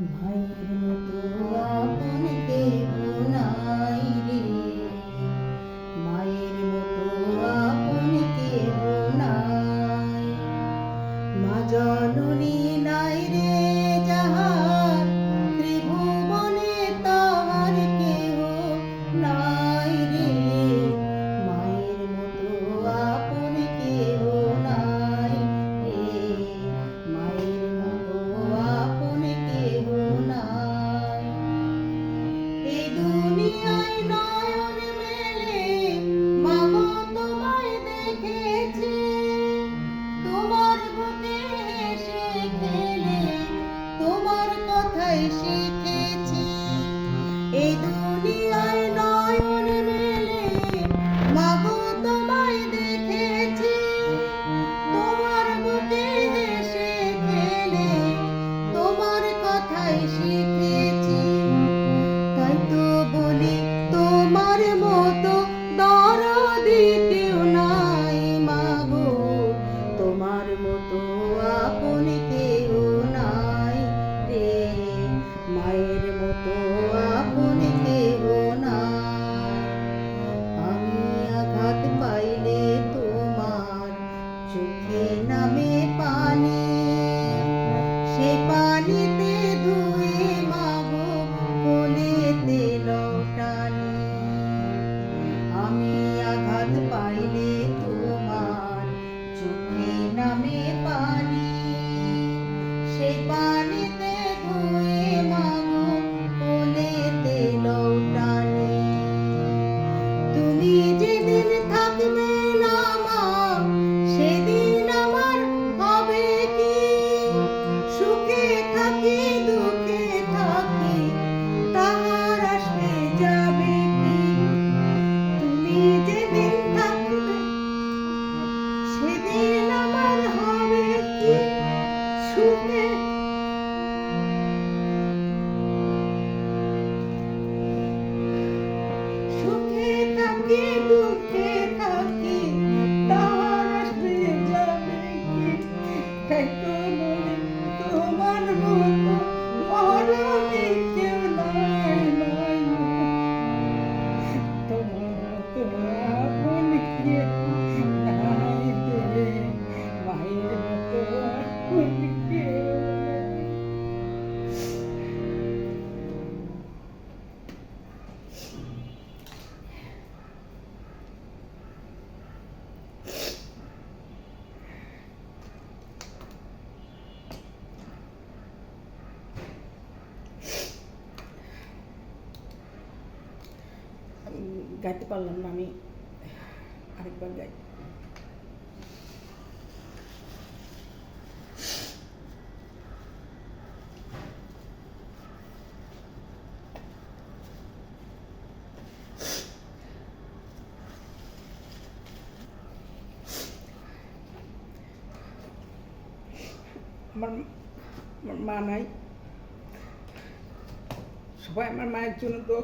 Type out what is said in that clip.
মায়ের নাই রে মায়ের নাই। মা জননী নাই রে যাহা মতো আপন কেউ নাই রে। মায়ের মতো আপন কেউ নাই। আমি আঘাত পাইলে তোমার চোখে নামে পানি। নামে পানি সে পানি గట్టి పళ్ళు మమ్మీ అరకి పళ్ళు గట్టి মাই চুন তো